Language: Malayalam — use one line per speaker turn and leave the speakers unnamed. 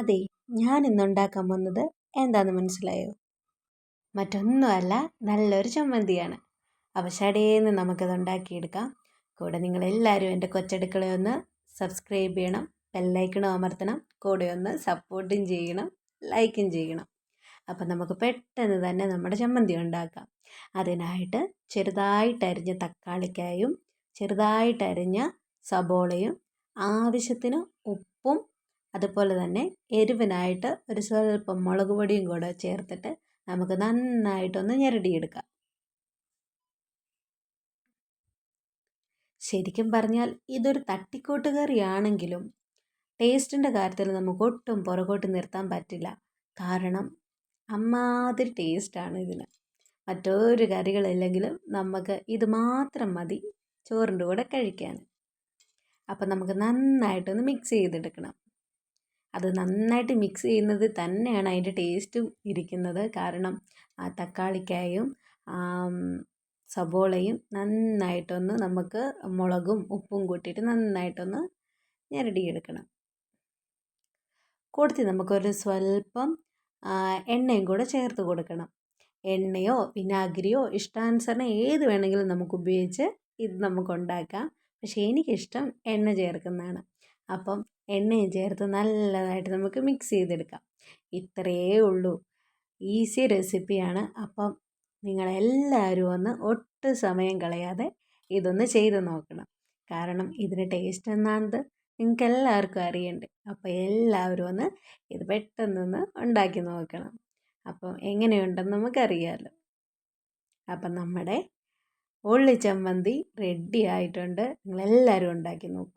അതെ ഞാൻ ഇന്നുണ്ടാക്കാൻ വന്നത് എന്താന്ന് മനസ്സിലായോ? മറ്റൊന്നുമല്ല നല്ലൊരു ചമ്മന്തിയാണ്. അപ്പോൾ ഷടേന്ന് നമുക്കത് ഉണ്ടാക്കിയെടുക്കാം കൂടെ നിങ്ങളെല്ലാവരും എന്റെ കൊച്ചടുക്കളയെ ഒന്ന് സബ്സ്ക്രൈബ് ചെയ്യണം ബെല്ലൈക്കണോ അമർത്തണം കൂടെ ഒന്ന് സപ്പോർട്ടും ചെയ്യണം ലൈക്കും ചെയ്യണം. അപ്പം നമുക്ക് പെട്ടെന്ന് തന്നെ നമ്മുടെ ചമ്മന്തി ഉണ്ടാക്കാം. അതിനായിട്ട് ചെറുതായിട്ട് അരിഞ്ഞ തക്കാളിക്കായും ചെറുതായിട്ട് അരിഞ്ഞ സബോളയും ആവശ്യത്തിന് ഉപ്പും അതുപോലെ തന്നെ എരിവിനായിട്ട് ഒരു സ്വല്പം മുളക് പൊടിയും കൂടെ ചേർത്തിട്ട് നമുക്ക് നന്നായിട്ടൊന്ന് ഞെരടിയെടുക്കാം. ശരിക്കും പറഞ്ഞാൽ ഇതൊരു തട്ടിക്കൂട്ട് കറിയാണെങ്കിലും ടേസ്റ്റിന്റെ കാര്യത്തിൽ നമുക്ക് ഒട്ടും പുറകോട്ട് നിർത്താൻ പറ്റില്ല. കാരണം അമ്മാതിരി ടേസ്റ്റാണ് ഇതിന്. മറ്റൊരു കറികളില്ലെങ്കിലും നമുക്ക് ഇത് മാത്രം മതി ചോറിന്റെ കൂടെ കഴിക്കാൻ. അപ്പം നമുക്ക് നന്നായിട്ടൊന്ന് മിക്സ് ചെയ്തെടുക്കണം. അത് നന്നായിട്ട് മിക്സ് ചെയ്യുന്നത് തന്നെയാണ് അതിന്റെ ടേസ്റ്റും ഇരിക്കുന്നത്. കാരണം ആ തക്കാളിക്കായും സബോളയും നന്നായിട്ടൊന്ന് നമുക്ക് മുളകും ഉപ്പും കൂട്ടിയിട്ട് നന്നായിട്ടൊന്ന് ഞെരടിയെടുക്കണം. കൊടുത്ത് നമുക്കൊരു സ്വല്പം എണ്ണയും കൂടെ ചേർത്ത് കൊടുക്കണം. എണ്ണയോ വിനാഗിരിയോ ഇഷ്ടാനുസരണം ഏത് വേണമെങ്കിലും നമുക്ക് ഉപയോഗിച്ച് ഇത് നമുക്ക് ഉണ്ടാക്കാം പക്ഷേ എനിക്കിഷ്ടം എണ്ണ ചേർക്കുന്നതാണ്. അപ്പം എണ്ണയും ചേർത്ത് നല്ലതായിട്ട് നമുക്ക് മിക്സ് ചെയ്തെടുക്കാം. ഇത്രയേ ഉള്ളൂ. ഈസി റെസിപ്പിയാണ് അപ്പം നിങ്ങളെല്ലാവരും ഒന്ന് ഒട്ടും സമയം കളയാതെ ഇതൊന്ന് ചെയ്ത് നോക്കണം. കാരണം ഇതിന് ടേസ്റ്റ് എന്നാണത് നിങ്ങൾക്ക് എല്ലാവർക്കും അറിയണ്ട്. അപ്പോൾ എല്ലാവരും ഒന്ന് ഇത് പെട്ടെന്നൊന്ന് ഉണ്ടാക്കി നോക്കണം. അപ്പം എങ്ങനെയുണ്ടെന്ന് നമുക്കറിയാമല്ലോ അപ്പം നമ്മുടെ ഉള്ളി ചമ്മന്തി റെഡി ആയിട്ടുണ്ട്. നിങ്ങളെല്ലാവരും ഉണ്ടാക്കി നോക്കും.